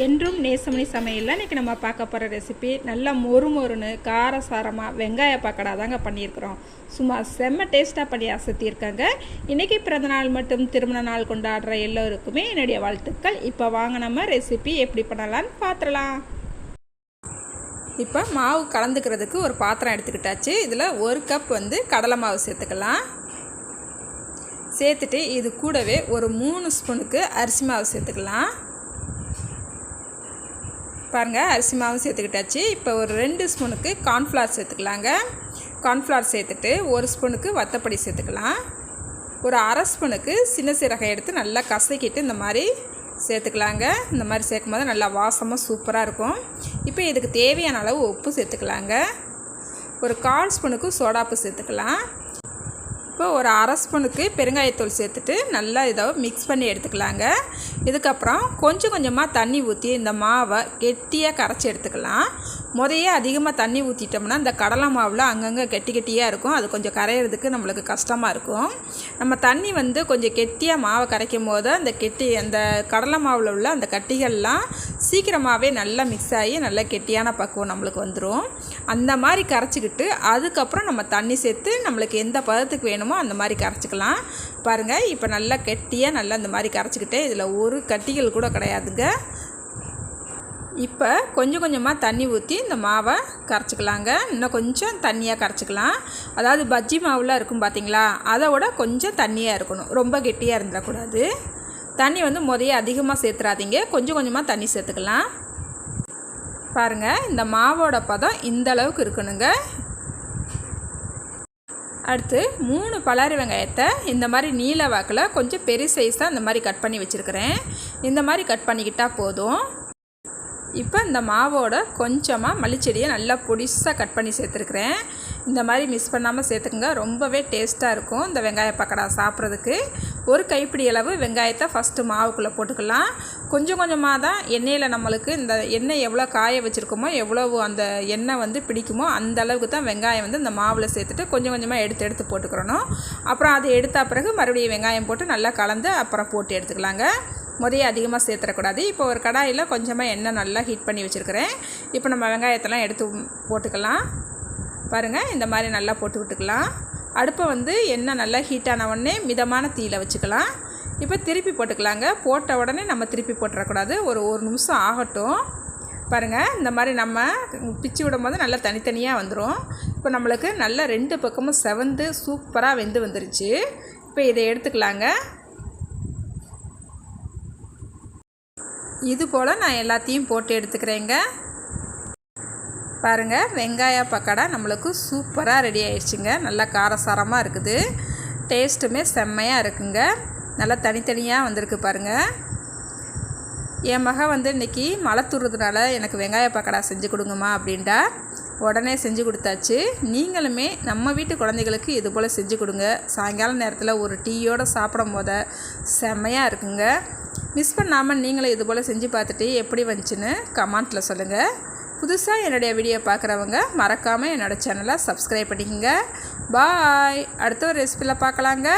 என்றும் நேசமணி சமையலில் இன்றைக்கி நம்ம பார்க்க போகிற ரெசிபி நல்லா மொறு மொறுன்னு காரசாரமாக வெங்காய பக்கடா தாங்க பண்ணியிருக்கிறோம். சும்மா செம்ம டேஸ்ட்டாக பண்ணி அசத்தியிருக்காங்க. இன்றைக்கி பிறந்த நாள் மட்டும் திருமண நாள் கொண்டாடுற எல்லோருக்குமே என்னுடைய வாழ்த்துக்கள். இப்போ வாங்க நம்ம ரெசிபி எப்படி பண்ணலான்னு பார்த்துடலாம் இப்போ மாவு கலந்துக்கிறதுக்கு ஒரு பாத்திரம் எடுத்துக்கிட்டாச்சு. இதில் ஒரு கப் வந்து கடலை மாவு சேர்த்துக்கலாம். சேர்த்துட்டு இது கூடவே ஒரு மூணு ஸ்பூனுக்கு அரிசி மாவு சேர்த்துக்கலாம். பாருங்கள் அரிசி மாவும் சேர்த்துக்கிட்டாச்சு. இப்போ ஒரு ரெண்டு ஸ்பூனுக்கு கார்ன்ஃப்ளவர் சேர்த்துக்கலாங்க. கார்ன்ஃப்ளவர் சேர்த்துட்டு ஒரு ஸ்பூனுக்கு வத்தப்பொடி சேர்த்துக்கலாம். ஒரு அரை ஸ்பூனுக்கு சின்ன சீரகம் எடுத்து நல்லா கசக்கிட்டு இந்த மாதிரி சேர்த்துக்கலாங்க. இந்த மாதிரி சேர்க்கும் போது நல்லா வாசமாக சூப்பராக இருக்கும். இப்போ இதுக்கு தேவையான அளவு உப்பு சேர்த்துக்கலாங்க. ஒரு கால் ஸ்பூனுக்கு சோடாப்பு சேர்த்துக்கலாம். இப்போ ஒரு அரை ஸ்பூனுக்கு பெருங்காயத்தூள் சேர்த்துட்டு நல்லா இதை மிக்ஸ் பண்ணி எடுத்துக்கலாங்க. இதுக்கப்புறம் கொஞ்சம் கொஞ்சமாக தண்ணி ஊற்றி இந்த மாவை கெட்டியாக கரைச்சி எடுத்துக்கலாம். முதையே அதிகமாக தண்ணி ஊற்றிட்டோம்னா இந்த கடலை மாவில் அங்கங்கே கெட்டி கெட்டியாக இருக்கும். அது கொஞ்சம் கரையிறதுக்கு நம்மளுக்கு கஷ்டமாக இருக்கும். நம்ம தண்ணி வந்து கொஞ்சம் கெட்டியாக மாவை கரைக்கும் போது அந்த கெட்டி அந்த கடலை மாவில் உள்ள அந்த கட்டிகள்லாம் சீக்கிரமாகவே நல்லா மிக்ஸ் ஆகி நல்லா கெட்டியான பக்குவம் நம்மளுக்கு வந்துடும் அந்த மாதிரி கரைச்சிக்கிட்டு அதுக்கப்புறம் நம்ம தண்ணி சேர்த்து நம்மளுக்கு எந்த பதத்துக்கு வேணுமோ அந்த மாதிரி கரைச்சிக்கலாம். பாருங்கள் இப்போ நல்லா கெட்டியாக நல்லா இந்த மாதிரி கரைச்சிக்கிட்டே இதில் ஒரு கட்டிகள் கூட கிடையாதுங்க. இப்போ கொஞ்சம் கொஞ்சமாக தண்ணி ஊற்றி இந்த மாவை கரைச்சிக்கலாங்க. இன்னும் கொஞ்சம் தண்ணியாக கரைச்சிக்கலாம். அதாவது பஜ்ஜி மாவுலாம் இருக்கும் பார்த்தீங்களா அதை விட கொஞ்சம் தண்ணியாக இருக்கணும். ரொம்ப கெட்டியாக இருந்துடக்கூடாது. தண்ணி வந்து முதைய அதிகமாக சேர்த்துறாதீங்க. கொஞ்சம் கொஞ்சமாக தண்ணி சேர்த்துக்கலாம். பாருங்கள் இந்த மாவோட பதம் இந்த அளவுக்கு இருக்கணுங்க. அடுத்து மூணு பலாரி வெங்காயத்தை இந்த மாதிரி நீல வாக்கில் கொஞ்சம் பெரிய சைஸாக இந்த மாதிரி கட் பண்ணி வச்சுருக்கிறேன். இந்த மாதிரி கட் பண்ணிக்கிட்டால் போதும். இப்போ இந்த மாவோட கொஞ்சமாக மல்லிச்செடியை நல்லா பொடிசாக கட் பண்ணி சேர்த்துருக்குறேன். இந்த மாதிரி மிஸ் பண்ணாமல் சேர்த்துக்குங்க. ரொம்பவே டேஸ்ட்டாக இருக்கும் இந்த வெங்காய பக்கடா சாப்பிட்றதுக்கு. ஒரு கைப்பிடி அளவு வெங்காயத்தை ஃபஸ்ட்டு மாவுக்குள்ளே போட்டுக்கலாம். கொஞ்சம் கொஞ்சமாக தான் எண்ணெயில் நம்மளுக்கு இந்த எண்ணெய் எவ்வளோ காய வச்சுருக்கோமோ எவ்வளோ அந்த எண்ணெய் வந்து பிடிக்குமோ அந்த அளவுக்கு தான் வெங்காயம் வந்து இந்த மாவில் சேர்த்துட்டு கொஞ்சம் கொஞ்சமாக எடுத்து எடுத்து போட்டுக்கிறணும். அப்புறம் அதை எடுத்த பிறகு மறுபடியும் வெங்காயம் போட்டு நல்லா கலந்து அப்புறம் போட்டு எடுத்துக்கலாங்க. முதைய அதிகமாக சேர்த்துடக்கூடாது இப்போ ஒரு கடாயில் கொஞ்சமாக எண்ணெய் நல்லா ஹீட் பண்ணி வச்சுருக்கிறேன். இப்போ நம்ம வெங்காயத்தெல்லாம் எடுத்து போட்டுக்கலாம். பாருங்கள் இந்த மாதிரி நல்லா போட்டு விட்டுக்கலாம். அடுப்பை வந்து எண்ணெய் நல்லா ஹீட் உடனே மிதமான தீயில் வச்சுக்கலாம். இப்போ திருப்பி போட்டுக்கலாங்க. போட்ட உடனே நம்ம திருப்பி போட்டுறக்கூடாது. ஒரு ஒரு நிமிஷம் ஆகட்டும். பாருங்கள் இந்த மாதிரி நம்ம பிச்சு விடும் போது நல்லா தனித்தனியாக வந்துடும் இப்போ நம்மளுக்கு நல்லா ரெண்டு பக்கமும் செவந்து சூப்பராக வெந்து வந்துருச்சு. இப்போ இதை எடுத்துக்கலாங்க. இது போல் நான் எல்லாத்தையும் போட்டு எடுத்துக்கிறேங்க. பாருங்கள் வெங்காய பக்கடா நம்மளுக்கு சூப்பராக ரெடி ஆயிடுச்சுங்க. நல்லா காரசாரமாக இருக்குது. டேஸ்ட்டுமே செம்மையாக இருக்குங்க. நல்லா தனித்தனியாக வந்திருக்கு பாருங்கள் என் மக வந்து இன்றைக்கி மழை தூர்றதுனால எனக்கு வெங்காய பக்கடா செஞ்சு கொடுங்கம்மா அப்படின்ட்டா உடனே செஞ்சு கொடுத்தாச்சு. நீங்களுமே நம்ம வீட்டு குழந்தைகளுக்கு இது போல் செஞ்சு கொடுங்க. சாயங்கால நேரத்தில் ஒரு டீயோடு சாப்பிடும் போத செம்மையாக இருக்குங்க. மிஸ் பண்ணாமல் நீங்களும் இது போல் செஞ்சு பார்த்துட்டு எப்படி வந்துச்சுன்னு கமெண்ட்டில் சொல்லுங்கள் புதுசாக என்னுடைய வீடியோ பார்க்குறவங்க மறக்காமல் என்னோடய சேனலை சப்ஸ்கிரைப் பண்ணிக்கோங்க. பாய் அடுத்த ஒரு ரெசிபியில் பார்க்கலாங்க.